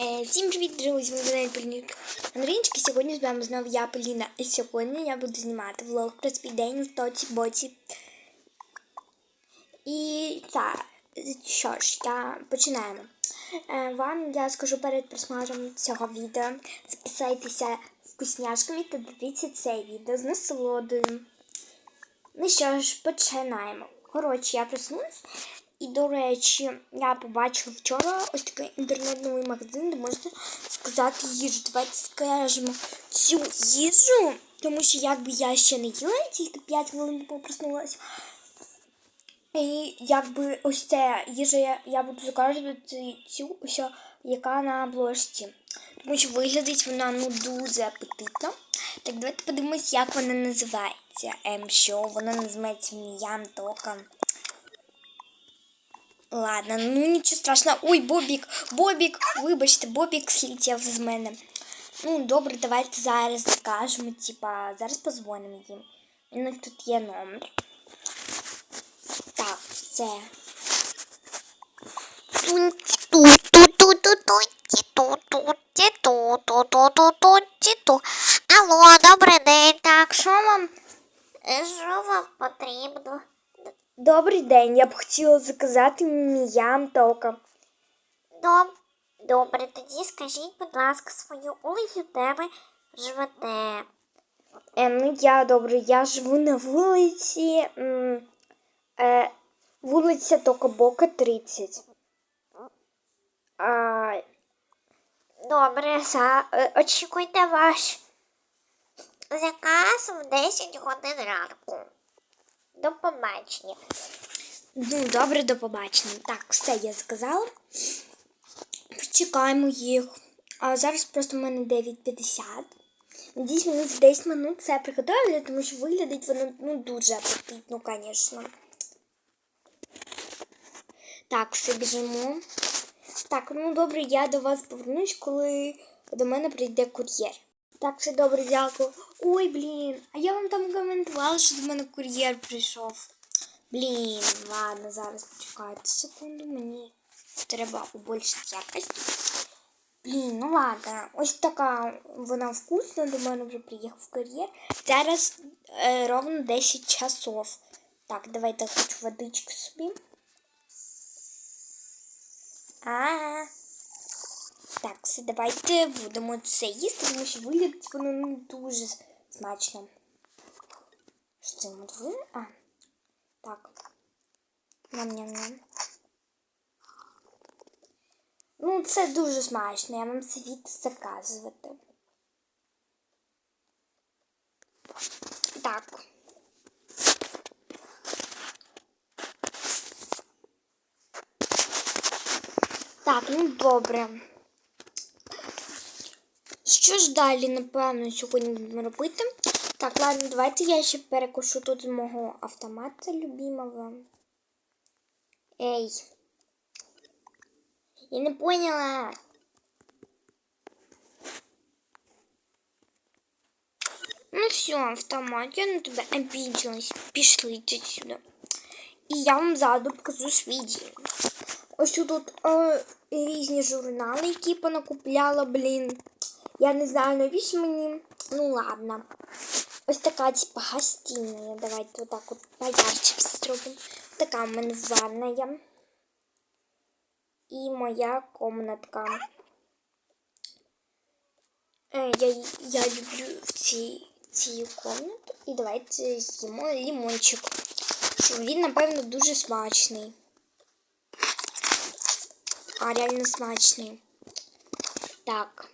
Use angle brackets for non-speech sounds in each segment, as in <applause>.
Е, всім привіт, друзі! Ми каналі Полінік Андрійчики. Сьогодні з вами знову я, Поліна. І сьогодні я буду знімати влог про свій день в тоці боці. І так, що ж, я починаємо. Е, вам я скажу перед просмотром цього відео. Записайтеся вкусняшками та дивіться це відео з насолодою. Ну що ж, починаємо. Коротше, я проснулась. І, до речі, я побачила вчора ось такий інтернетний магазин, де можна сказати їжу. Давайте скажемо цю їжу, тому що якби я ще не їла, тільки 5 хвилин тому проснулася. І якби ось ця їжа, я, я буду заказувати цю, ось, яка на обложці. Тому що виглядить вона ну дуже апетитно. Так, давайте подивимось, як вона називається. Ем, що вона називається Міям Тока. Ладно, ну нічого страшного. Ой, Бобік, Бобік, вибачте, Бобік слетів з мене. Ну, добре, давайте зараз закажемо, типа, зараз позвонимо їм. У них тут є номер. Так, все. Алло, добрий день. Так, що вам? Е, Що вам потрібно? Добрий день, я б хотіла заказати міям тока. Доб... Добре, тоді скажіть, будь ласка, свою вулицю, де ви живете. Е, ну я добре, я живу на вулиці. М, е, вулиця Токобока 30. А, Добре, за... е, очікуйте ваш заказ в 10 годин ранку. До побачення. ну, добре, до побачення. Так, все, я сказала. Почекаємо їх. А зараз просто в мене 9.50. Надіюсь, вони за 10 минут все приготовлять, тому що виглядить воно ну, дуже апетитно, звісно. Так, все біжимо. Так, ну добре, я до вас повернусь, коли до мене прийде кур'єр. Так, все добре, дякую. Ой, блін, а я вам там коментувала, що до мене кур'єр прийшов. Блін, ладно, зараз почекайте секунду, мені треба убольшити якості. Блін, ну ладно, ось така вона вкусна, до мене вже приїхав кур'єр. Зараз е, ровно 10 часов. Так, давайте хоч водичку собі. А. Так, все, давайте будемо це їсти, тому що виглядить воно ну, дуже смачно. Що це модви? А. Так. Ням-ням-ням. Ну, це дуже смачно, я вам світ заказувати. Так. Так, ну добре. Що ж далі, напевно, сьогодні будемо робити? Так, ладно, давайте я ще перекушу тут з мого автомата любимого. Ей. Я не поняла. Ну все, автомат, я на тебе обиделась. Пішли отсюда. І я вам ззаду покажу дім. Ось тут е, різні журнали, які понакупляла, блін. Я не знаю, навіщо мені. Ну ладно. Ось така, типа, гостиная. Давайте отак от поярче все зробимо. Така в мене ванная. І моя комнатка. Е, я, я люблю в цій, цій комнату. І давайте з'їмо лимончик. Він, напевно, дуже смачний. А реально смачний. Так.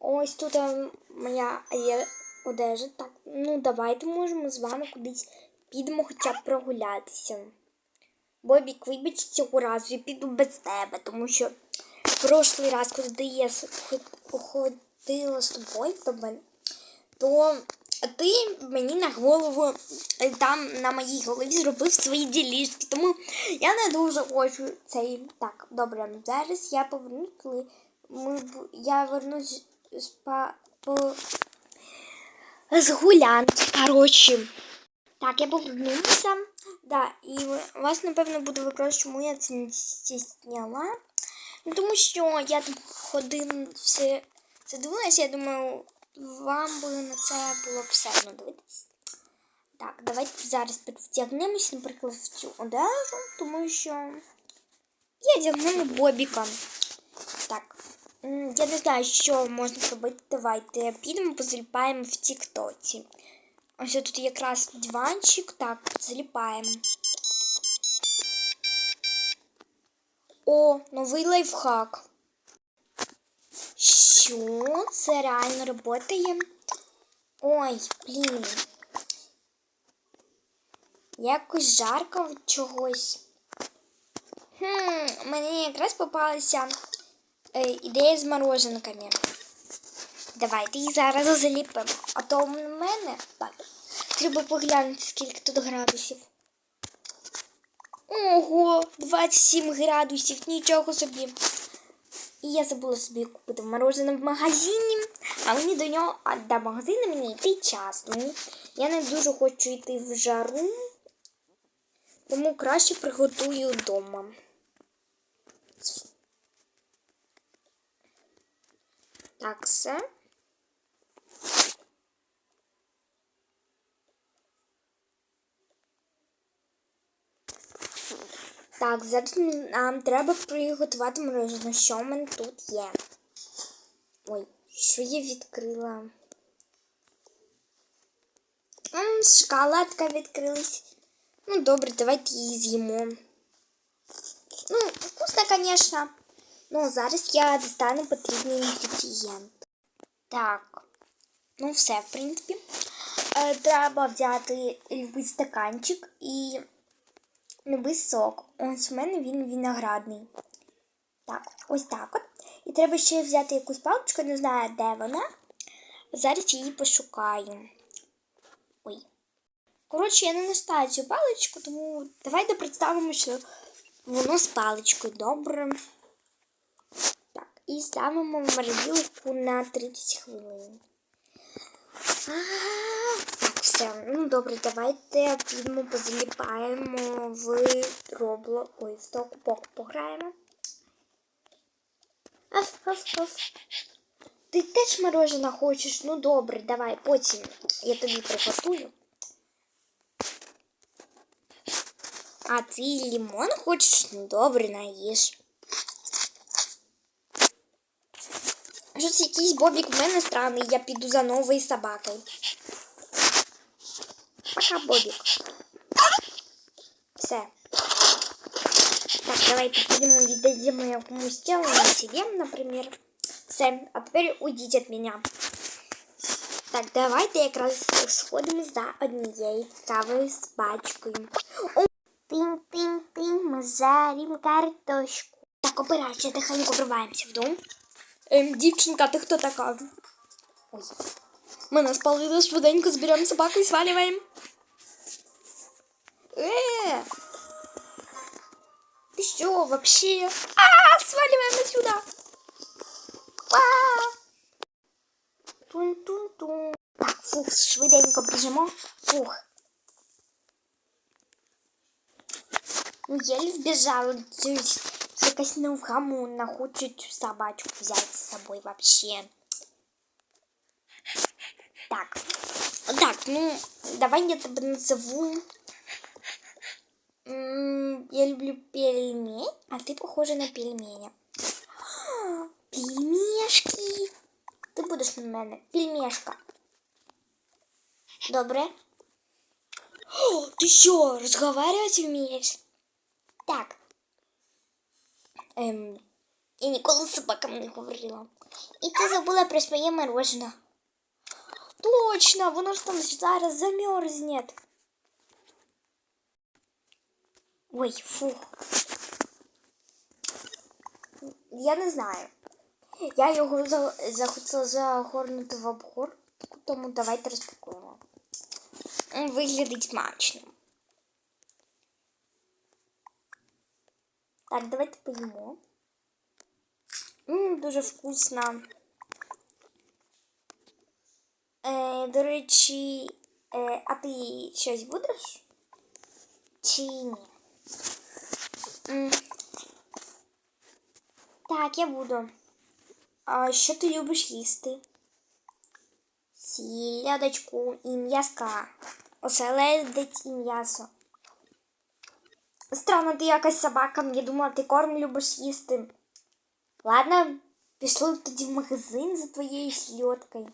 Ось тут е, моя є одежа. Так, ну давайте можемо з вами кудись підемо хоча б прогулятися. Бобік, вибач цього разу, я піду без тебе, тому що прошлий раз, коли я ходила з тобою, то, мен- то ти мені на голову е, там на моїй голові зробив свої ділішки. Тому я не дуже хочу цей. Так, добре, зараз я повернусь, коли ми я вернусь з па по з гулянки. Коротше. Так, я повернувся. Да, і вас, напевно, буде вопрос, чому я це не зняла. Ну, тому що я тут ходив все це дивилася, я думаю, вам би на це було б все одно дивитися. Так, давайте зараз підтягнемось, наприклад, в цю одежу, тому що я дягнемо Бобіка. Так. Я не знаю, що можна зробити. Давайте підемо, позаліпаємо в Тіктоці. Ось тут якраз диванчик. Так, заліпаємо. О, новий лайфхак. Що? Це реально працює? Ой, блін. Якось жарко чогось. Хм, мені якраз попалася е, ідея з мороженками. Давайте їх зараз заліпимо. А то в мене. Треба поглянути, скільки тут градусів. Ого, 27 градусів, нічого собі. І я забула собі купити морожене в магазині, а мені до нього, а до магазину мені йти час. Я не дуже хочу йти в жару, тому краще приготую вдома. Так, все. Так, зараз нам треба приготувати мороженое. Що в мене тут є? Ой, що я відкрила? М, шоколадка відкрилась. Ну, добре, давайте її з'їмо. Ну, вкусно, звісно. Ну, зараз я достану потрібний інгредієнт. Так. Ну, все, в принципі. Е, треба взяти любий стаканчик і любий сок. Ось у мене він виноградний. Так, ось так от. І треба ще взяти якусь паличку, не знаю, де вона. Зараз її пошукаю. Ой. Коротше, я не знайшла цю паличку, тому давайте представимо, що воно з паличкою. Добре. І ставимо морозилку на 30 хвилин. Так, все. Ну добре, давайте підемо позаліпаємо в робло. Ой, в току-поку пограємо. Аф, аф, аф. Ти теж мороженое хочеш? Ну добре, давай, потім я тобі приготую. А ти лимон хочеш? Ну добре, наїж. Щось якийсь бобік в мене странний, я піду за новою собакою. Пока, Бобік. Все. Так, давайте підемо віддадимо якомусь тілу на себе, наприклад. Все, а тепер уйдіть від мене. Так, давайте якраз сходимо за однією цікавою собачкою. О, Тинь-тинь-тинь, ми жаримо картошку. Так, операція, тихенько вриваємося в дом. Ем, дівчинка, ти хто така? Ой. Ми нас спалили, швиденько зберемо собаку і свалюємо. Е! Ти що, вообще? А, сваливаем отсюда! А! Тун-тун-тун. Так, фух, швиденько біжимо. Фух. Ну, еле вбежала. Якась невгамонна хоче цю собачку взяти з собою вообще. Так. Так, ну, давай я тебе назову. Я люблю пельмень, а ты похожа на пельменя. <gasps> Пельмешки. Ти будеш на мене. Пельмешка. Добре? О, <gasps> ти що, розговаривати вмієш? Так. Ем, я ніколи з собаками не говорила. І ти забула про своє мороженое. Точно, воно ж там зараз замерзне. Ой, фух. Я не знаю. Я його за- захотіла загорнути в обгор, тому давайте розпакуємо. Виглядить смачно. Так, давайте поїмо. М, дуже вкусно. Е, до речі, е, а ти щось будеш? Чи ні? М. Так, я буду. А що ти любиш їсти? Сілядочку і м'яска. Оселедець і м'ясо. Странно, ти якась собака, я думала, ти корм любиш їсти. Ладно, пішли тоді в магазин за твоєю сльоткою.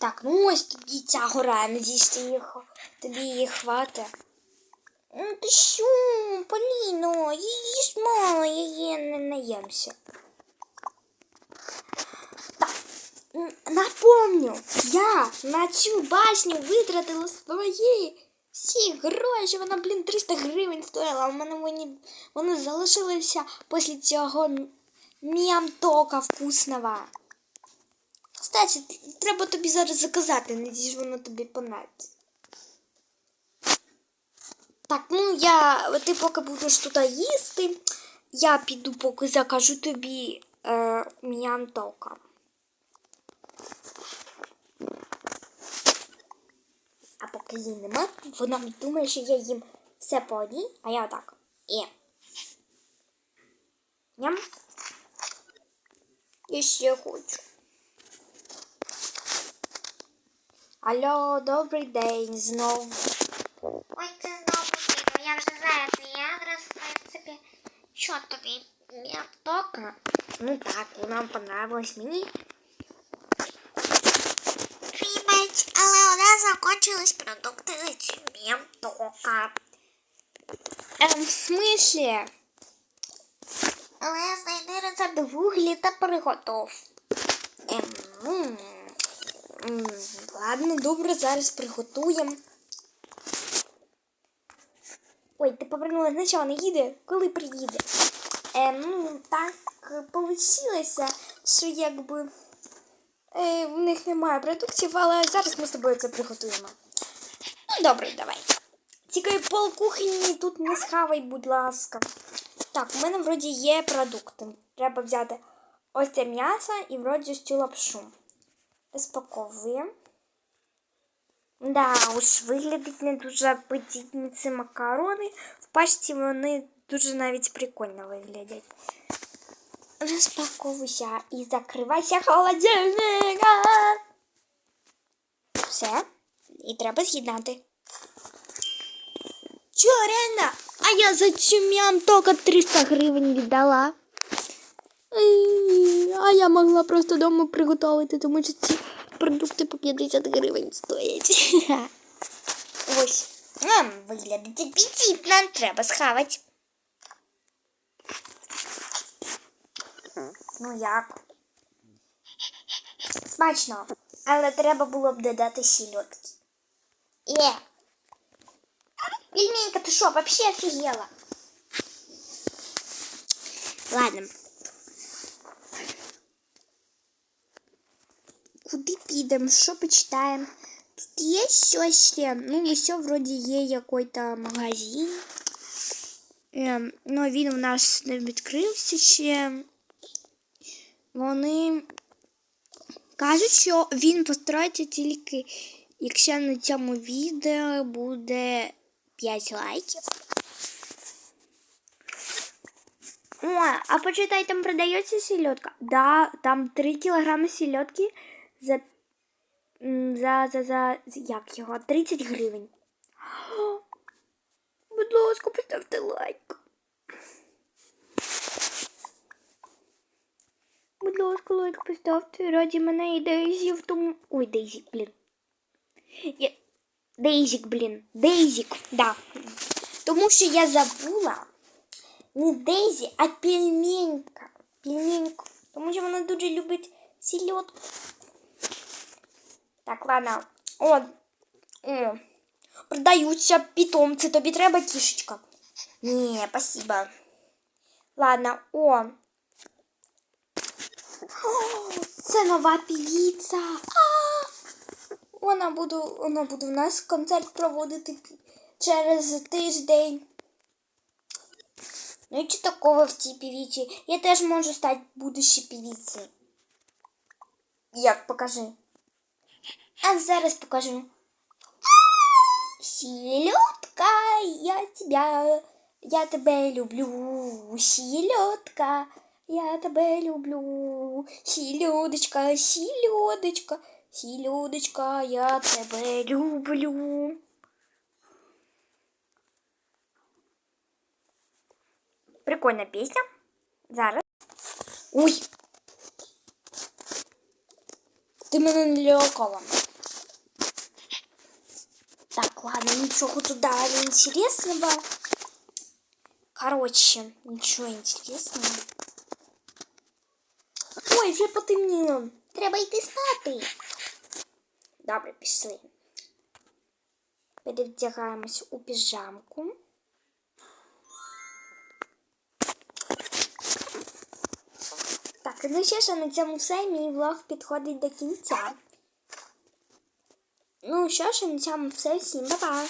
Так, ну ось тоді ця гора, надіюсь, ти їх, тобі її хватить. Ну ти що, Поліно, її ж мало, я її не наємся. Так, напомню, я на цю башню витратила свої всі гроші. Вона, блін, 300 гривень стоїла, а в мене вони, вони залишилися після цього м'ямтока вкусного. Кстати, треба тобі зараз заказати, надіюсь, воно тобі понравиться. Так, ну я, ти поки будеш тут їсти, я піду поки закажу тобі е, м'ямтока. А поки її нема, вона думає, що я їм все по одній, а я отак. І. Ням. І ще хочу. Алло, добрий день знову. Ой, це знову Поліно, я вже знаю твій адрес, в принципі. Що тобі? М'ятока? Ну так, нам понравилось мені. Вибач, нас закончились продукти за цю м'ятока. Ем, в смислі? Але знайди рецепт вуглі та приготов. Ем, ну, м, ладно, добре, зараз приготуємо. Ой, ти повернула, значить вона їде, коли приїде. Ем, ну, так вийшло, що якби в них немає продуктів, але зараз ми з тобою це приготуємо. Ну, добре, давай. Тільки пол кухні тут не схавай, будь ласка. Так, у мене вроді є продукти. Треба взяти ось це м'ясо і вроді цю лапшу. Розпаковуємо. Да, уж виглядить не дуже апетитні ці макарони. В пачці вони дуже навіть прикольно виглядять. Розпаковуйся і закривайся холодильника. Все. І треба з'єднати. Чо, реально? А я за цю м'ям тільки 300 гривень віддала. Ей, А я могла просто вдома приготувати, тому що ці продукти по 50 гривень стоять. <laughs> Ось. М, виглядить апетитно, треба схавати. Ну як? Смачно. Але треба було б додати сільотки. Є. Пельменька, ты что, вообще офигела? Ладно. Куди підемо? Що почитаємо? Тут є щось ще. Ну, все вроді є якийсь магазин. Ем, ну, він у нас не відкрився ще. Вони кажуть, що він построїться тільки, якщо на цьому відео буде 5 лайків. О, а почитай, там продається сельодка. Да, там 3 кілограми сельодки за, за, за, за, як його, 30 гривень. <gasps> Будь ласка, поставте лайк. Будь ласка, лайк поставте. Раді мене і Дейзі в тому. Ой, Дейзі, блін. Я... Дейзік, блін. Дейзік, да. Тому що я забула не Дейзі, а пельменька. Пельменьку. Тому що вона дуже любить сільотку. Так, ладно. О, о. Продаються питомці. Тобі треба кішечка? Ні, спасибо. Ладно, о. <gasps> Це нова певіця. А! Вона буде, вона буде в нас концерт проводити через тиждень. Ну і чи такого в цій певіці? Я теж можу стати будущей певицей. Як покажи? А зараз покажу. Селедка, я тебя, я тебя люблю. Селедка, Я тебе люблю. Сільодочка, сільодочка, сільодочка, я тебе люблю. Прикольна пісня. Зараз. Ой. Ти мене не лякала. Так, ладно, ничего туда интересного. Короче, ничего интересного. Ой, вже потемніло. Треба йти спати. Добре, пішли. Перевдягаємось у піжамку. Так, ну що ж, на цьому все. Мій влог підходить до кінця. Ну що ж, на цьому все. Всім па-па.